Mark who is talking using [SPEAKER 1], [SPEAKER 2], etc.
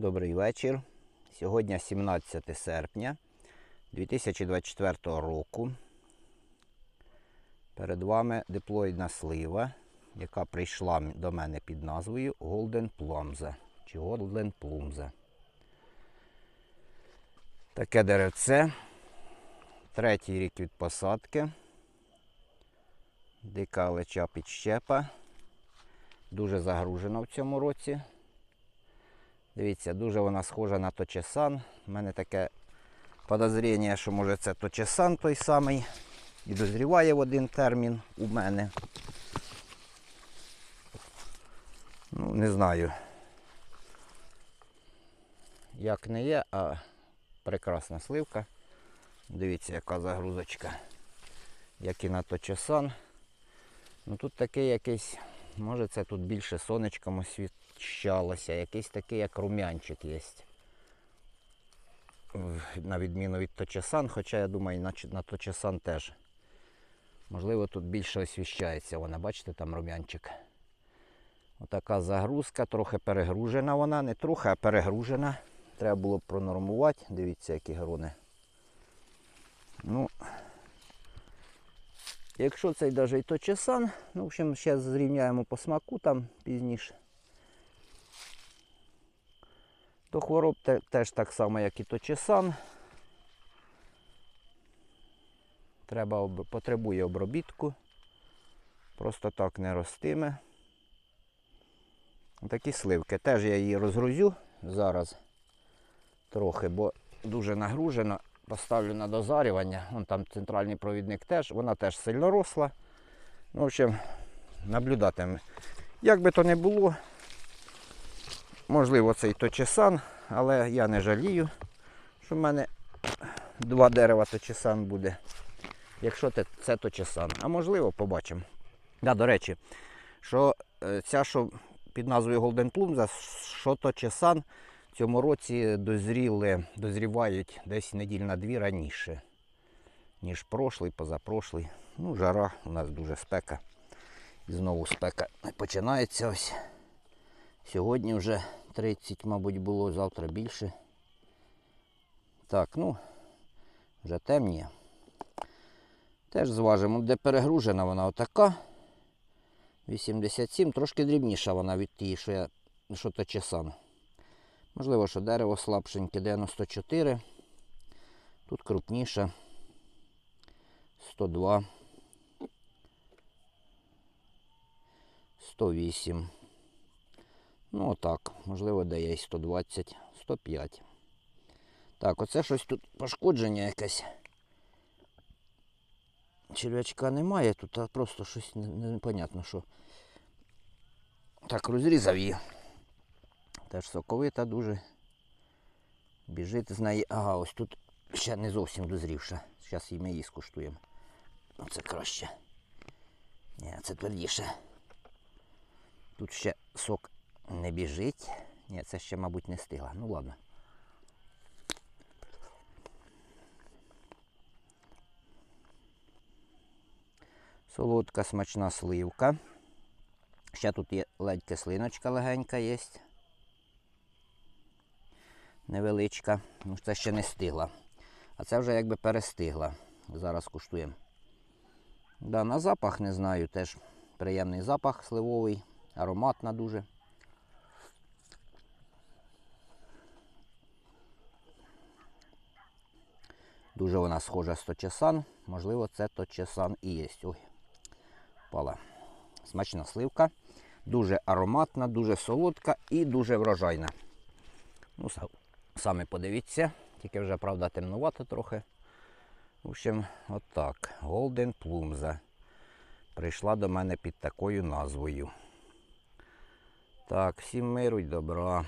[SPEAKER 1] Добрий вечір. Сьогодні 17 серпня 2024 року. Перед вами диплоїдна слива, яка прийшла до мене під назвою Golden Plumza чи Golden Plumza. Таке деревце. Третій рік від посадки. Дика леча підщепа. Дуже загружена в цьому році. Дивіться, дуже вона схожа на точесан. У мене таке подозріння, що може це точесан той самий. І дозріває в один термін у мене. Ну, не знаю. Як не є, а прекрасна сливка. Дивіться, яка загрузочка. Як і на точесан. Ну тут такий якийсь, може це тут більше сонечком освіщалося, якийсь такий як рум'янчик є. На відміну від точесан, хоча я думаю, на, на точесан теж. Можливо, тут більше освіщається вона, бачите, там рум'янчик. Отака загрузка, трохи перегружена вона, не трохи, а перегружена. Треба було б пронормувати. Дивіться, які грони. Ну, Якщо цей навіть і точесан, ну, в общем, ще зрівняємо по смаку там пізніше. То хвороб теж так само, як і точесан. Треба, потребує обробітку. Просто так не ростиме. Такі сливки. Теж я її розгрузю зараз трохи, бо дуже нагружена. Поставлю на дозарювання. Вон там центральний провідник теж, вона теж сильно росла. Ну, в общем, наблюдатимемо. Як би то не було, можливо, це і точесан, але я не жалію, що в мене два дерева точесан буде. Якщо це точесан. А можливо, побачимо. Да, до речі, що е, ця, що під назвою Golden Plum, що точесан, в цьому році дозріли, дозрівають десь неділь на дві раніше, ніж прошлий, позапрошлий. Ну, жара, у нас дуже спека. І знову спека починається ось. Сьогодні вже 30, мабуть, було, завтра більше. Так, ну, вже темніє. Теж зважимо, де перегружена вона отака. 87, трошки дрібніша вона від тієї, що я що то чесан. Можливо, що дерево слабшеньке, 94. Тут крупніше. 102. 108. Ну отак. Можливо, де є і 120, 105. Так, оце щось тут пошкодження якесь. Черв'ячка немає тут, а просто щось не- не- непонятно що. Так, розрізав її. Теж соковита дуже. Біжить з неї. Ага, ось тут ще не зовсім дозрівша. Зараз ми її скуштуємо. Оце краще. Ні, це твердіше. Тут ще сок не біжить. Ні, це ще, мабуть, не стигла. Ну ладно. Солодка смачна сливка. Ще тут є ледь кислиночка легенька є. Невеличка. Ну, це ще не стигла. А це вже якби перестигла. Зараз куштуємо. Да, на запах не знаю, теж приємний запах сливовий, ароматна дуже. Дуже вона схожа з точесан. Можливо, це точесан і є. Ой, пала. Смачна сливка. Дуже ароматна, дуже солодка і дуже врожайна. Ну, самі подивіться. Тільки вже, правда, темнувато трохи. В общем, отак. Golden Plumza. Прийшла до мене під такою назвою. Так, всім миру й добра.